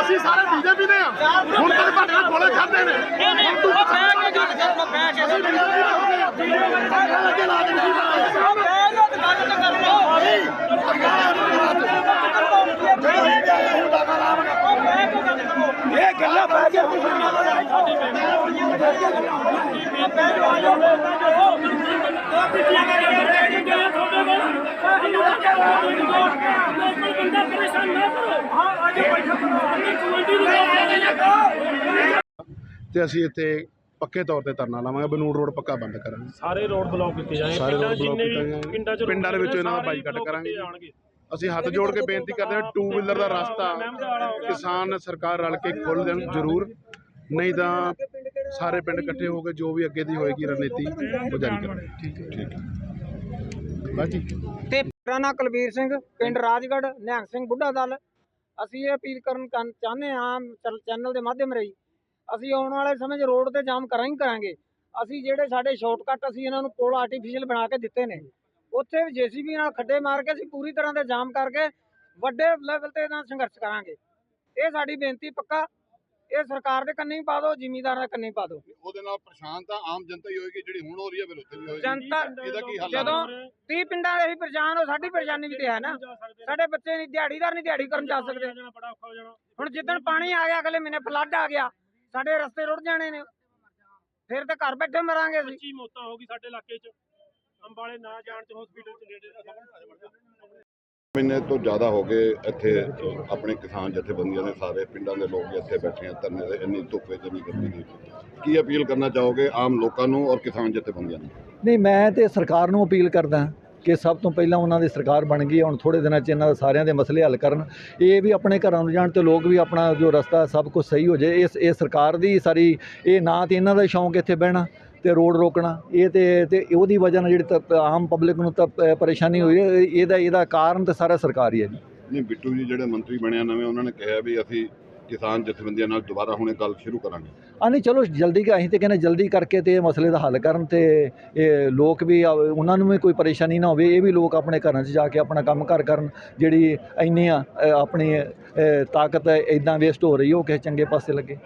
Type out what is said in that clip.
ਅਸੀਂ ਸਾਰੇ ਬੀਜੇਪੀ ਦੇ ਆ ਹੁਣ ਤੱਕ ਤੁਹਾਡੇ ਨਾਲ ਗੋਲੇ ਖਾਦੇ ਨੇ ਹੁਣ ਤੂੰ ਅਸੀਂ BJP ਦੇ ਹੋ ਗਏ ਆ। ਸਾਡੇ ਲੱਗੇ ਲਾ ਦੇ ਨਹੀਂ ਬਣਾਏ। ਇਹ ਗੱਲਾਂ ਬਹਿ ਕੇ ਤੇ ਅਸੀਂ ਇੱਥੇ ਪੱਕੇ ਤੌਰ ਤੇ ਧਰਨਾ ਲਾਵਾਂਗੇ ਬਨੂੜ ਰੋਡ ਪੱਕਾ ਬੰਦ ਕਰਾਂਗੇ ਸਾਰੇ ਰੋਡ ਬਲੌਕ ਕੀਤੇ ਜਾਏ ਸਾਰੇ ਪਿੰਡਾਂ road block ਜਿੰਨੇ ਕੀਤੇ ਵੀ ਜਾਣਗੇ। ਪਿੰਡਾਂ ਚ ਪਿੰਡਾਂ ਦੇ ਵਿੱਚੋਂ ਇਹਨਾਂ ਦਾ ਬਾਈਕਾਟ ਕਰਾਂਗੇ। ਅਸੀਂ ਹੱਥ ਜੋੜ ਕੇ ਬੇਨਤੀ ਕਰਦੇ ਹਾਂ ਟੂ ਵੀਲਰ ਦਾ ਰਸਤਾ ਕਿਸਾਨ ਸਰਕਾਰ ਰਲ ਕੇ ਖੋਲ੍ਹ ਦੇਣ ਜ਼ਰੂਰ। ਨਹੀਂ ਤਾਂ ਸਾਰੇ ਪਿੰਡ ਇਕੱਠੇ ਹੋ ਕੇ ਜੋ ਵੀ ਅੱਗੇ ਦੀ ਹੋਏਗੀ ਰਣਨੀਤੀ ਉਹ ਜਾਰੀ ਕਰਾਂਗੇ। ਠੀਕ ਹੈ। ਠੀਕ ਹੈ ਬਾਜੀ ਤੇ ਮੇਰਾ ਨਾਂ ਕੁਲਵੀਰ ਸਿੰਘ ਪਿੰਡ ਰਾਜਗੜ੍ਹ ਨਿਹੰਗ ਸਿੰਘ ਬੁੱਢਾ ਦਲ। ਅਸੀਂ ਇਹ ਅਪੀਲ ਕਰਨ ਚਾਹੁੰ- ਚਾਹੁੰਦੇ ਹਾਂ ਚੈਨਲ ਦੇ ਮਾਧਿਅਮ ਰਾਹੀਂ ਅਸੀਂ ਆਉਣ ਵਾਲੇ ਸਮੇਂ 'ਚ ਰੋਡ ਤੇ ਜਾਮ ਕਰਾਂਗੇ ਹੀ ਕਰਾਂਗੇ। ਅਸੀਂ ਜਿਹੜੇ ਸਾਡੇ ਸ਼ਾਰਟਕਟ ਅਸੀਂ ਇਹਨਾਂ ਨੂੰ ਪੁਲ ਆਰਟੀਫੀਸ਼ੀਅਲ ਬਣਾ ਕੇ ਦਿੱਤੇ ਨੇ ਉੱਥੇ ਵੀ ਜੀਸੀਬੀ ਨਾਲ ਖੱਡੇ ਮਾਰ ਕੇ ਅਸੀਂ ਪੂਰੀ ਤਰ੍ਹਾਂ ਦੇ ਜਾਮ ਕਰਕੇ ਵੱਡੇ ਲੈਵਲ ਤੇ ਇਹਦਾ ਸੰਘਰਸ਼ ਕਰਾਂਗੇ। ਇਹ ਸਾਡੀ ਬੇਨਤੀ ਪੱਕਾ ਇਹ ਸਰਕਾਰ ਦੇ ਕੰਨੀ ਪਾ ਦਿਓ ਜ਼ਿਮੀਂਦਾਰਾਂ ਦੇ ਕੰਨੀ ਪਾ ਦਿਓ। ਉਹਦੇ ਨਾਲ ਪਰੇਸ਼ਾਨ ਤਾਂ ਆਮ ਜਨਤਾ ਹੀ ਹੋਏਗੀ ਜਿਹੜੀ ਹੁਣ ਹੋ ਰਹੀ ਹੈ ਫਿਰ ਉੱਥੇ ਵੀ ਹੋਏਗੀ। ਜਨਤਾ ਇਹਦਾ ਕੀ ਹੱਲ ਹੈ? ਜਦੋਂ 30 ਪਿੰਡਾਂ ਦੇ ਹੀ ਪਰੇਸ਼ਾਨ ਹੋ ਸਾਡੀ ਪਰੇਸ਼ਾਨੀ ਵੀ ਤੇ ਹੈ ਨਾ। ਸਾਡੇ ਬੱਚੇ ਨਹੀਂ ਦਿਹਾੜੀਦਾਰ ਨਹੀਂ ਦਿਹਾੜੀ ਕਰਨ ਜਾ ਸਕਦੇ। ਹੁਣ ਜਿੱਦਣ ਪਾਣੀ ਆ ਗਿਆ ਅਗਲੇ ਮਹੀਨੇ ਫਲੱਡ ਆ ਗਿਆ ਸਾਡੇ ਰਸਤੇ ਰੁੜ ਜਾਣੇ ਨੇ। ਫਿਰ ਤਾਂ ਘਰ ਬੈਠੇ ਮਰਾਂਗੇ ਅਸੀਂ। 25 ਮੌਤਾਂ ਹੋ ਗਈ ਸਾਡੇ ਇਲਾਕੇ 'ਚ। ਅੰਬਾਲੇ ਨਾ ਜਾਣ ਚ ਹਸਪੀਟਲ ਚ ਨੇੜੇ ਦਾ ਸਭ ਮਹੀਨੇ ਤੋਂ ਜ਼ਿਆਦਾ ਹੋ ਗਏ ਇੱਥੇ ਆਪਣੇ ਕਿਸਾਨ ਜਥੇਬੰਦੀਆਂ ਦੇ ਸਾਰੇ ਪਿੰਡਾਂ ਦੇ ਲੋਕ ਇੱਥੇ ਬੈਠੇ ਆ ਧਰਨੇ ਦੇ ਇੰਨੀ ਧੁੱਪੇ ਇੰਨੀ ਗਰਮੀ ਦੇ ਕੀ ਅਪੀਲ ਕਰਨਾ ਚਾਹੋਗੇ ਆਮ ਲੋਕਾਂ ਨੂੰ ਔਰ ਕਿਸਾਨ ਜਥੇਬੰਦੀਆਂ ਨੂੰ? ਨਹੀਂ ਮੈਂ ਤੇ ਸਰਕਾਰ ਨੂੰ ਅਪੀਲ ਕਰਦਾ ਕਿ ਸਭ ਤੋਂ ਪਹਿਲਾਂ ਉਹਨਾਂ ਦੀ ਸਰਕਾਰ ਬਣ ਗਈ ਹੈ, ਹੁਣ ਥੋੜੇ ਦਿਨਾਂ 'ਚ ਇਹਨਾਂ ਦੇ ਸਾਰਿਆਂ ਦੇ ਮਸਲੇ ਹੱਲ ਕਰਨ। ਇਹ ਵੀ ਆਪਣੇ ਘਰਾਂ ਨੂੰ ਜਾਣ ਤੇ ਲੋਕ ਵੀ ਆਪਣਾ ਜੋ ਰਸਤਾ ਸਭ ਕੁਝ ਸਹੀ ਹੋ ਜਾਏ ਇਸ ਇਹ ਸਰਕਾਰ ਦੀ ਸਾਰੀ ਇਹ ਨਾ ਤੇ ਇਹਨਾਂ ਦਾ ਸ਼ੌਂਕ ਇੱਥੇ ਬਹਿਣਾ। ਤੇ ਰੋਡ ਰੋਕਣਾ ਇਹ ਤੇ ਤੇ ਉਹਦੀ ਵਜ੍ਹਾ ਨਾਲ ਜਿਹੜੀ ਆਮ ਪਬਲਿਕ ਨੂੰ ਤਾਂ ਪਰੇਸ਼ਾਨੀ ਹੋਈ ਹੈ ਇਹਦਾ ਇਹਦਾ ਕਾਰਨ ਤਾਂ ਸਾਰਾ ਸਰਕਾਰ ਹੀ ਹੈ ਜੀ। ਨਹੀਂ ਬਿੱਟੂ ਜੀ ਜਿਹੜੇ ਮੰਤਰੀ ਬਣਿਆ ਨਵੇਂ ਉਹਨਾਂ ਨੇ ਕਿਹਾ ਵੀ ਅਸੀਂ ਕਿਸਾਨ ਜਥੇਬੰਦੀਆਂ ਨਾਲ ਦੁਬਾਰਾ ਹੁਣੇ ਗੱਲ ਸ਼ੁਰੂ ਕਰਾਂਗੇ। ਆ ਨਹੀਂ ਚਲੋ ਜਲਦੀ ਕਰ ਅਸੀਂ ਤੇ ਕਹਿੰਦੇ ਜਲਦੀ ਕਰਕੇ ਤੇ ਇਹ ਮਸਲੇ ਦਾ ਹੱਲ ਕਰਨ ਤੇ ਇਹ ਲੋਕ ਵੀ ਉਹਨਾਂ ਨੂੰ ਵੀ ਕੋਈ ਪਰੇਸ਼ਾਨੀ ਨਾ ਹੋਵੇ ਇਹ ਵੀ ਲੋਕ ਆਪਣੇ ਘਰਾਂ 'ਚ ਜਾ ਕੇ ਆਪਣਾ ਕੰਮ ਕਾਰ ਕਰਨ ਜਿਹੜੀ ਇੰਨੀ ਆਪਣੀ ਤਾਕਤ ਇਦਾਂ ਵੇਸਟ ਹੋ ਰਹੀ ਹੋ ਕਿਸੇ ਚੰਗੇ ਪਾਸੇ ਲੱਗੇ।